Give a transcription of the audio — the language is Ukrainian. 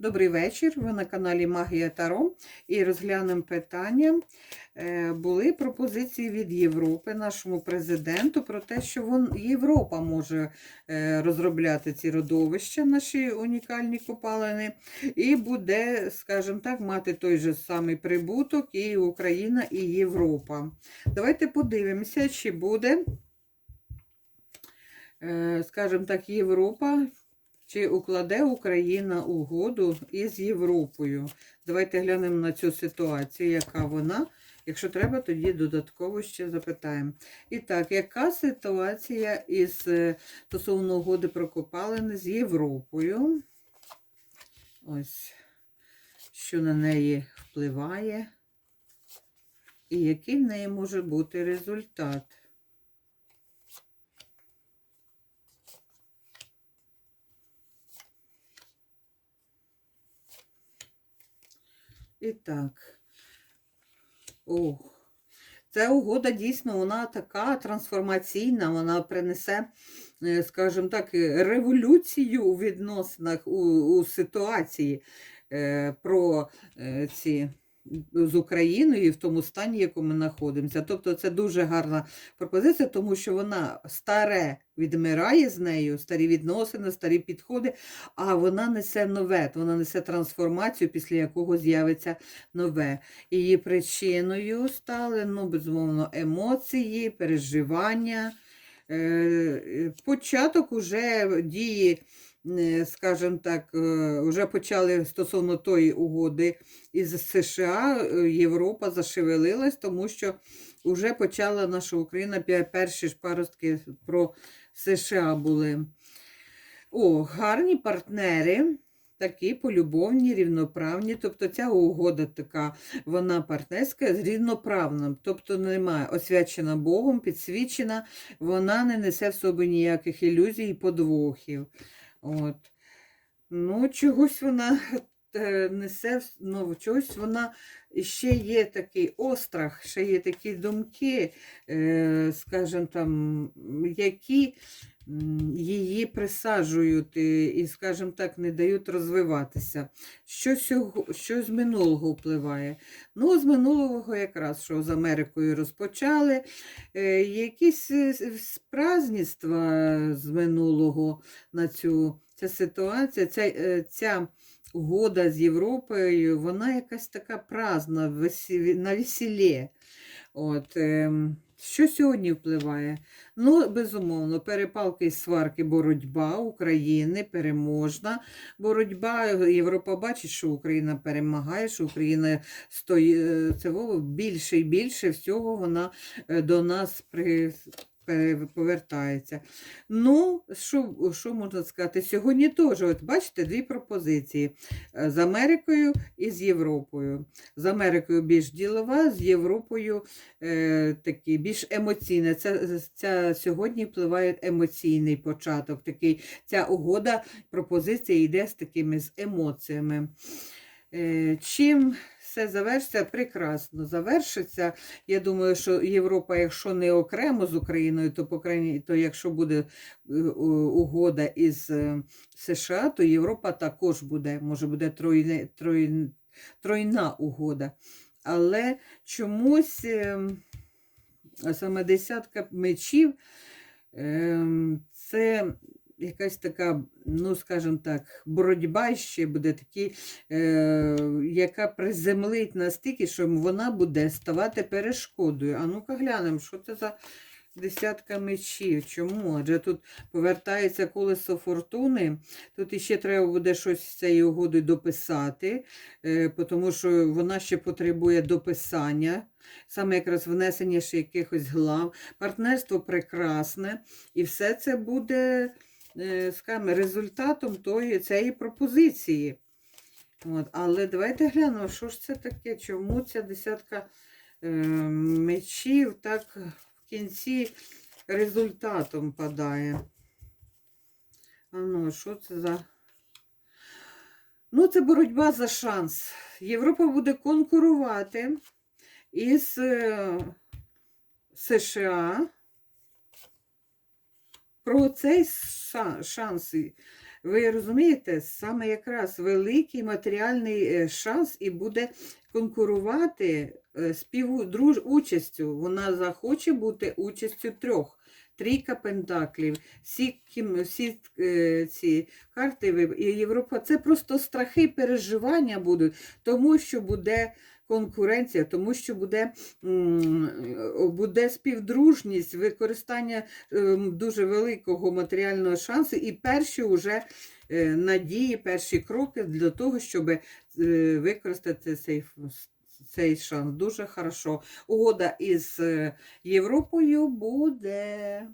Добрий вечір. Ви на каналі Магія Таро і розглянемо питання. Е, Були пропозиції від Європи, нашому президенту, про те, що вон, Європа може е, розробляти ці родовища, наші унікальні копалини, і буде, скажімо так, мати той же самий прибуток і Україна, і Європа. Давайте подивимося, чи буде, е, скажімо так, Європа. Чи укладе Україна угоду із Європою? Давайте глянемо на цю ситуацію, яка вона. Якщо треба, тоді додатково ще запитаємо. І так, яка ситуація із е, стосовно угоди про копалини з Європою? Ось, що на неї впливає, і який в неї може бути результат? І так. Ох. Ця угода дійсно вона така трансформаційна, вона принесе, е, скажімо так, е, революцію у відносинах у, у ситуації е, про ці з Україною в тому стані, в якому ми знаходимося. Тобто це дуже гарна пропозиція, тому що вона старе відмирає з нею, старі відносини, старі підходи, а вона несе нове, вона несе трансформацію, після якого з'явиться нове. Її причиною стали, ну, безумовно, емоції, переживання. Е, Початок уже дії, е, скажімо так, е, вже почали стосовно тої угоди із США, е, Європа зашевелилась, тому що вже почала наша Україна, перші ж паростки про США були. О, гарні партнери, такі полюбовні, рівноправні. Тобто ця угода така, вона партнерська з рівноправним. Тобто немає освячена Богом, підсвічена, вона не несе в собі ніяких ілюзій і подвохів. От. Ну, чогось вона е, несе, ну, чогось вона ще є такий острах, ще є такі думки, е, скажімо там, які її присаджують і, скажімо так, не дають розвиватися. Що, сього, що з минулого впливає? Ну, з минулого якраз, що з Америкою розпочали, е, якісь е, праздніства з минулого на цю ця ситуація, ця, е, ця угода з Європою, вона якась така праздна, весі- на весіллі. От, ем, що сьогодні впливає? Ну, безумовно, перепалки і сварки, боротьба України переможна. Боротьба, Європа бачить, що Україна перемагає, що Україна стоїть це більше і більше всього вона е, до нас при, повертається. Ну, що, що можна сказати? Сьогодні теж, от бачите, дві пропозиції е, з Америкою і з Європою. З Америкою більш ділова, з Європою е, такі більш емоційна. Ця, ця сьогодні впливає емоційний початок. Такий, ця угода, пропозиція йде з такими з емоціями. Е, чим все завершиться? Прекрасно завершиться. Я думаю, що Європа, якщо не окремо з Україною, то по крайній, то якщо буде е, угода із е, США, то Європа також буде, може буде тройне, тройн- тройна угода. Але чомусь ем, саме десятка мечів це якась така, ну скажімо так, боротьба ще буде такі, е, яка приземлить настільки, що вона буде ставати перешкодою. А ну-ка глянемо, що це за десятка мечів. Чому? Адже тут повертається колесо фортуни. Тут іще треба буде щось з цією угодою дописати, е, тому що вона ще потребує дописання. Саме якраз внесення ще якихось глав. Партнерство прекрасне, і все це буде скажімо, результатом тої, цієї пропозиції. От. Але давайте глянемо, що ж це таке, чому ця десятка е, мечів так в кінці результатом падає. А ну, що це за. Ну, це боротьба за шанс. Європа буде конкурувати із е, США про цей шанс. Ви розумієте, саме якраз великий матеріальний е, шанс і буде конкурувати е, співучастю. Вона захоче бути участю трьох. Трійка пентаклів, всі, кім- всі е, ці карти Європа. Це просто страхи, переживання будуть, тому що буде конкуренція, тому що буде, буде співдружність, використання ем, дуже великого матеріального шансу і перші вже надії, перші кроки для того, щоб е, використати цей, цей шанс. Дуже хорошо. Угода із е, Європою буде.